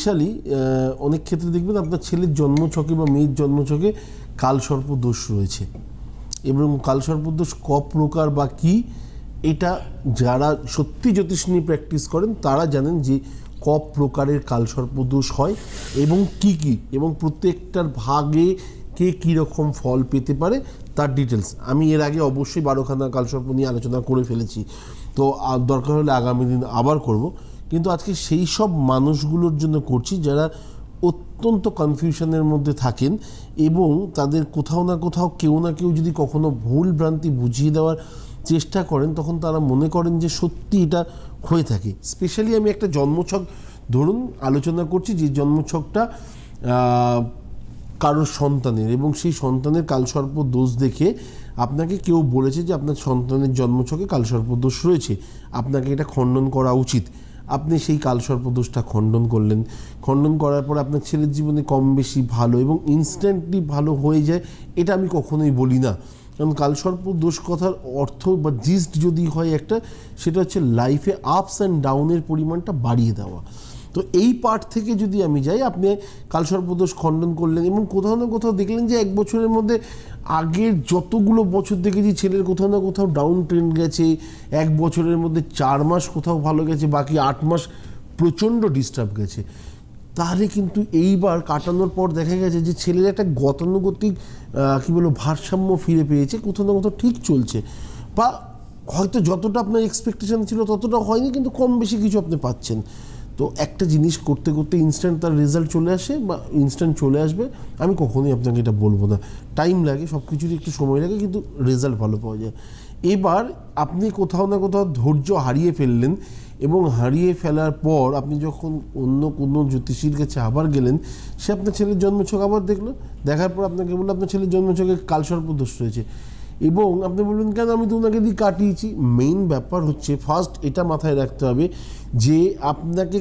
Specially অনেক ক্ষেত্রে দেখবেন আপনার ছেলের জন্মছকে বা মেয়ের জন্মছকে কালসর্প দোষ রয়েছে। এবং কালসর্প দোষ ক প্রকার বা কি, এটা যারা সত্যি জ্যোতিষ নিয়ে প্র্যাকটিস করেন, তারা জানেন যে ক প্রকারের কালসর্প দোষ হয় এবং কি কি, এবং প্রত্যেকটার ভাগে কে কীরকম ফল পেতে পারে তার ডিটেলস আমি এর আগে অবশ্যই বারোখানা কালসর্প নিয়ে আলোচনা করে ফেলেছি। তো দরকার হলে আগামী দিন আবার করব। কিন্তু আজকে সেই সব মানুষগুলোর জন্য করছি যারা অত্যন্ত কনফিউশনের মধ্যে থাকেন এবং তাদের কোথাও না কোথাও কেউ না কেউ যদি কখনো ভুল ভ্রান্তি বুঝিয়ে দেওয়ার চেষ্টা করেন, তখন তারা মনে করেন যে সত্যি এটা হয়ে থাকে। স্পেশালি আমি একটা জন্মছক, ধরুন আলোচনা করছি যে জন্মছকটা কারোর সন্তানের এবং সেই সন্তানের কালসর্প দোষ দেখে আপনাকে কেউ বলেছে যে আপনার সন্তানের জন্মছকে কালসর্প দোষ রয়েছে। আপনাকে এটা খণ্ডন করা উচিত। আপনি সেই কালসর্প দোষটা খণ্ডন করলেন। খণ্ডন করার পর আপনার ছেলের জীবনে কম বেশি ভালো এবং ইনস্ট্যান্টলি ভালো হয়ে যায়, এটা আমি কখনোই বলি না। কারণ কালসর্প দোষ কথার অর্থ বা জিস্ট যদি হয় একটা, সেটা হচ্ছে লাইফে আপস অ্যান্ড ডাউনের পরিমাণটা বাড়িয়ে দেওয়া। তো এই পার্ট থেকে যদি আমি যাই, আপনি কালসর্পদোষ খণ্ডন করলেন এবং কোথাও না কোথাও দেখলেন যে এক বছরের মধ্যে আগের যতগুলো বছর দেখেছি ছেলের কোথাও না কোথাও ডাউন ট্রেন্ড গেছে, এক বছরের মধ্যে চার মাস কোথাও ভালো গেছে, বাকি আট মাস প্রচণ্ড ডিস্টার্ব গেছে। তাহলে কিন্তু এইবার কাটানোর পর দেখা গেছে যে ছেলের একটা গতানুগতিক কি বলব, ভারসাম্য ফিরে পেয়েছে, কোথাও না কোথাও ঠিক চলছে। বা হয়তো যতটা আপনার এক্সপেকটেশন ছিল ততটা হয়নি, কিন্তু কম বেশি কিছু আপনি পাচ্ছেন। তো একটা জিনিস করতে করতে ইনস্ট্যান্ট তার রেজাল্ট চলে আসে বা ইনস্ট্যান্ট চলে আসবে, আমি কখনোই আপনাকে এটা বলব না। টাইম লাগে সব কিছুরই একটু সময় লাগে, কিন্তু রেজাল্ট ভালো পাওয়া যায়। এবার আপনি কোথাও না কোথাও ধৈর্য হারিয়ে ফেললেন এবং হারিয়ে ফেলার পর আপনি যখন অন্য কোনো জ্যোতিষীর কাছে আবার গেলেন, সে আপনার ছেলের জন্মছক আবার দেখল। দেখার পর আপনাকে বলল, আপনার ছেলের জন্মছকে কালসর্প দোষ রয়েছে। এবং আপনি বলবেন, কেন আমি তো ওনাকে দিয়ে কাটিয়েছি? মেইন ব্যাপার হচ্ছে ফার্স্ট এটা মাথায় রাখতে হবে যে আপনাকে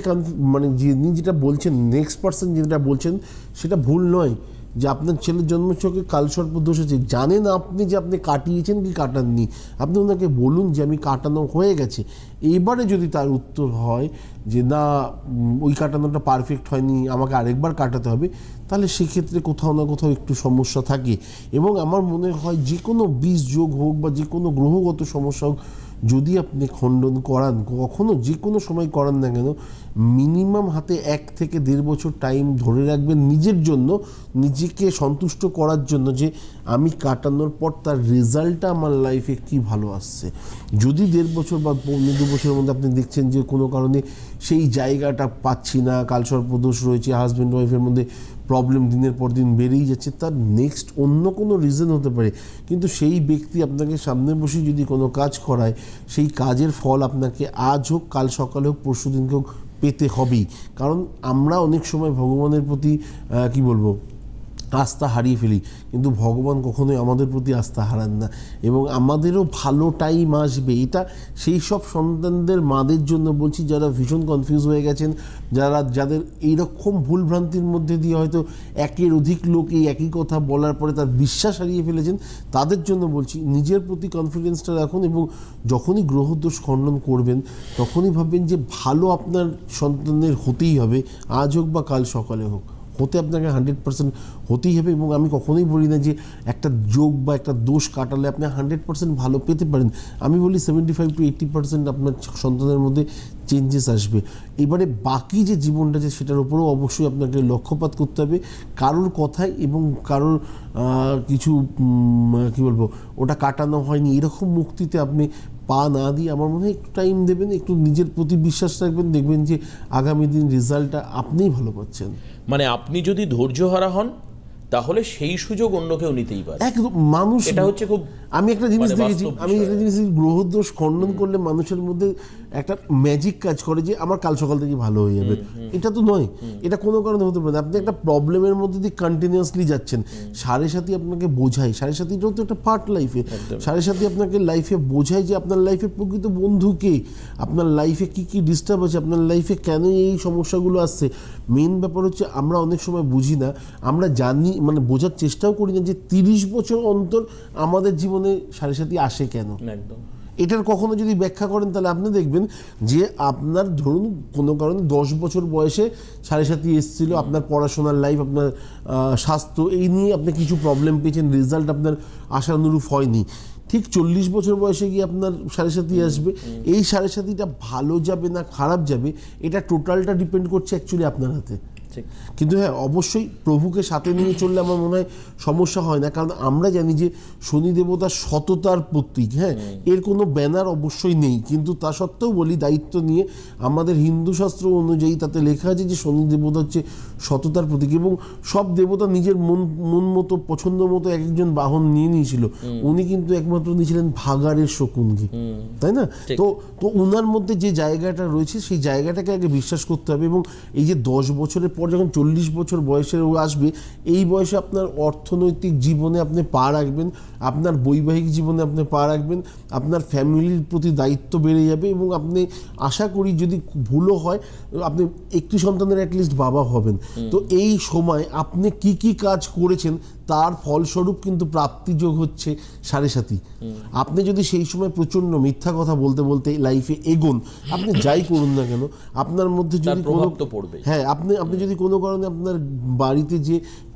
মানে যিনি যেটা বলছেন নেক্সট পার্সন যেটা বলছেন, সেটা ভুল নয়। যে আপনার ছেলের জন্মছকে কালসর্প দোষ আছে। জানেন আপনি যে আপনি কাটিয়েছেন কি কাটাননি? আপনি ওনাকে বলুন যে আমি কাটানো হয়ে গেছে। এবারে যদি তার উত্তর হয় যে না ওই কাটানোটা পারফেক্ট হয়নি, আমাকে আরেকবার কাটাতে হবে, তাহলে সেক্ষেত্রে কোথাও না কোথাও একটু সমস্যা থাকে। এবং আমার মনে হয় যে কোনো বীজ যোগ হোক বা যে কোনো গ্রহগত সমস্যা হোক, যদি আপনি খণ্ডন করান, কখনো যে কোনো সময় করান না কেন মিনিমাম হাতে এক থেকে দেড় বছর টাইম ধরে রাখবেন নিজের জন্য, নিজেকে সন্তুষ্ট করার জন্য যে আমি কাটানোর পর তার রেজাল্টটা আমার লাইফে কি ভালো আসছে। যদি দেড় বছর বা পনেরো দু বছরের মধ্যে আপনি দেখছেন যে কোনো কারণে সেই জায়গাটা পাচ্ছি না কালসর্পদোষ রয়েছে হাজব্যান্ড ওয়াইফের মধ্যে প্রবলেম দিনের পর দিন বেড়েই যাচ্ছে, তার নেক্সট অন্য কোনো রিজন হতে পারে। কিন্তু সেই ব্যক্তি আপনাকে সামনে বসে যদি কোনো কাজ করায়, সেই কাজের ফল আপনাকে আজ হোক, কাল সকালে হোক, পরশু দিনকে হোক পেতে হবেই। কারণ আমরা অনেক সময় ভগবানের প্রতি কি বলব আস্থা হারিয়ে ফেলি। কিন্তু ভগবান কখনোই আমাদের প্রতি আস্থা হারান না এবং আমাদেরও ভালো টাইম আসবে। এটা সেই সব সন্তানদের, মাদের জন্য বলছি যারা ভীষণ কনফিউজ হয়ে গেছেন, যারা, যাদের এইরকম ভুলভ্রান্তির মধ্যে দিয়ে হয়তো একের অধিক লোক এই একই কথা বলার পরে তার বিশ্বাস হারিয়ে ফেলেছেন, তাদের জন্য বলছি নিজের প্রতি কনফিডেন্সটা রাখুন এবং যখনই গ্রহদোষ খণ্ডন করবেন, তখনই ভাববেন যে ভালো আপনার সন্তানের হতেই হবে, আজ হোক বা কাল সকালে হোক। হতে আপনাকে হান্ড্রেড পার্সেন্ট হতেই হবে এবং আমি কখনোই বলি না যে একটা যোগ বা একটা দোষ কাটালে আপনি হান্ড্রেড পার্সেন্ট ভালো পেতে পারেন। আমি বলি seventy five to eighty percent আপনার সন্তানের মধ্যে চেঞ্জেস আসবে। এবারে বাকি যে জীবনটা আছে সেটার উপরেও অবশ্যই আপনাকে লক্ষ্যপাত করতে হবে। কারোর কথায় এবং কারোর কিছু কি বলব ওটা কাটানো হয়নি এরকম মুক্তিতে আপনি পা না দিয়ে আমার মনে হয় একটু টাইম দেবেন একটু নিজের প্রতি বিশ্বাস রাখবেন দেখবেন যে আগামী দিন রেজাল্টটা আপনিই ভালো পাচ্ছেন। মানে আপনি যদি ধৈর্যহারা হন তাহলে সেই সুযোগ অন্য কেউ নিতেই পারে। একদম মানুষ এটা হচ্ছে খুব আমি একটা জিনিস মানে দেখেছি আমি একটা জিনিস গ্রহদোষ খণ্ডন করলে মানুষের মধ্যে একটা ম্যাজিক কাজ করে যে আমার কাল সকাল থেকে ভালো হয়ে যাবে। এটা তো নয়। এটা কোনো কারণে হতে পারে না। আপনি একটা প্রবলেমের মধ্যে দিয়ে কন্টিনিউয়াসলি যাচ্ছেন। সাড়ে সাথী আপনাকে বোঝায়। সাড়ে সাথীটাও তো একটা পার্ট লাইফে সাড়ে সাথী আপনাকে লাইফে বোঝায় যে আপনার লাইফে প্রকৃত বন্ধু কে? আপনার লাইফে কি কি ডিস্টার্ব আছে? আপনার লাইফে কেন এই সমস্যাগুলো আসছে? মেন ব্যাপার হচ্ছে আমরা অনেক সময় বুঝি না। আমরা জানি মানে বোঝার চেষ্টাও করি না যে তিরিশ বছর অন্তর আমাদের জীবনে সাড়ে সাথী আসে কেন? একদম। এটার কখনো যদি ব্যাখ্যা করেন তাহলে আপনি দেখবেন যে আপনার ধরুন কোনো কারণে দশ বছর বয়সে সাড়ে সাথী এসেছিল আপনার পড়াশোনার লাইফ আপনার স্বাস্থ্য এই নিয়ে আপনি কিছু প্রবলেম পেয়েছেন রেজাল্ট আপনার আশানুরূপ হয়নি। ঠিক চল্লিশ বছর বয়সে গিয়ে আপনার সাড়ে সাথী আসবে। এই সাড়ে সাথীটা ভালো যাবে না খারাপ যাবে এটা টোটালটা ডিপেন্ড করছে অ্যাকচুয়ালি আপনার হাতে। কিন্তু হ্যাঁ অবশ্যই প্রভুকে সাথে নিয়ে চললে আমার মনে হয় সমস্যা হয় না কারণ আমরা জানি যে শনি দেবতা সততার প্রতীক হ্যাঁ? এর কোনো ব্যানার অবশ্যই নেই কিন্তু তা সত্ত্বেও বলি দায়িত্ব নিয়ে আমাদের হিন্দু শাস্ত্র অনুযায়ী তাতে লেখা আছে যে শনি দেবতা হচ্ছে সততার প্রতীক এবং সব দেবতা নিজের মন মন মতো পছন্দ মতো এক একজন বাহন নিয়ে নিয়েছিল। উনি কিন্তু একমাত্র নিয়েছিলেন ভাগাড়ের শকুনকে। তাই না? তো তো ওনার মধ্যে যে জায়গাটা রয়েছে সেই জায়গাটাকে আগে বিশ্বাস করতে হবে এবং এই যে দশ বছরের পর যখন চল্লিশ বছর বয়সের ও আসবে এই বয়সে আপনার অর্থনৈতিক জীবনে আপনি পা রাখবেন আপনার বৈবাহিক জীবনে আপনি পা রাখবেন আপনার ফ্যামিলির প্রতি দায়িত্ব বেড়ে যাবে এবং আপনি আশা করি যদি ভুলও হয় আপনি একটি সন্তানের অ্যাটলিস্ট বাবা হবেন। তো এই সময় আপনি কি কি কাজ করেছেন তার ফলস্বরূপ কিন্তু প্রাপ্তিযোগ হচ্ছে সাড়ে সাথী আপনি যদি সেই সময় প্রচণ্ড মিথ্যা কথা বলতে বলতে লাইফে এগোন আপনি যাই করুন না কেন আপনার মধ্যে যদি কোনো হ্যাঁ আপনি আপনি যদি কোনো কারণে আপনার বাড়িতে যে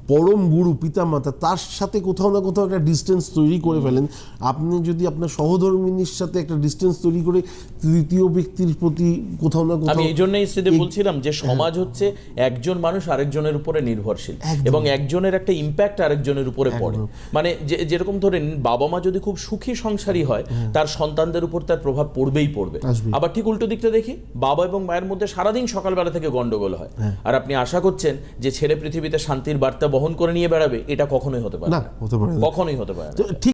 পরম গুরু পিতামাতা তার সাথে কোথাও না কোথাও একটা ডিস্টেন্স তৈরি করে ফেলেন। আপনি যদি আপনার সহধর্মিনীর সাথে একটা ডিস্টেন্স তৈরি করে তৃতীয় ব্যক্তির প্রতি কোথাও না আমি কোথাও এই জন্যই স্মৃতি বলছিলাম যে সমাজ হচ্ছে একজন মানুষ আরেকজনের উপরে নির্ভরশীল এবং একজনের একটা ইম্প্যাক্ট আরেকজনের উপরে পড়ে। মানে যে যেরকম ধরেন বাবা মা যদি খুব সুখী সংসারী হয় তার সন্তানদের উপর তার প্রভাব পড়বেই পড়বে। আবার ঠিক উল্টো দিকটা দেখি বাবা এবং মায়ের মধ্যে সারাদিন সকালবেলা থেকে গন্ডগোল হয়। আর আপনি আশা করছেন যে ছেলে পৃথিবীতে শান্তির বার্তা বহন করে নিয়ে বেড়াবে এটা কখনোই হতে পারে না হতে পারে কখনোই হতে পারে না। ঠিক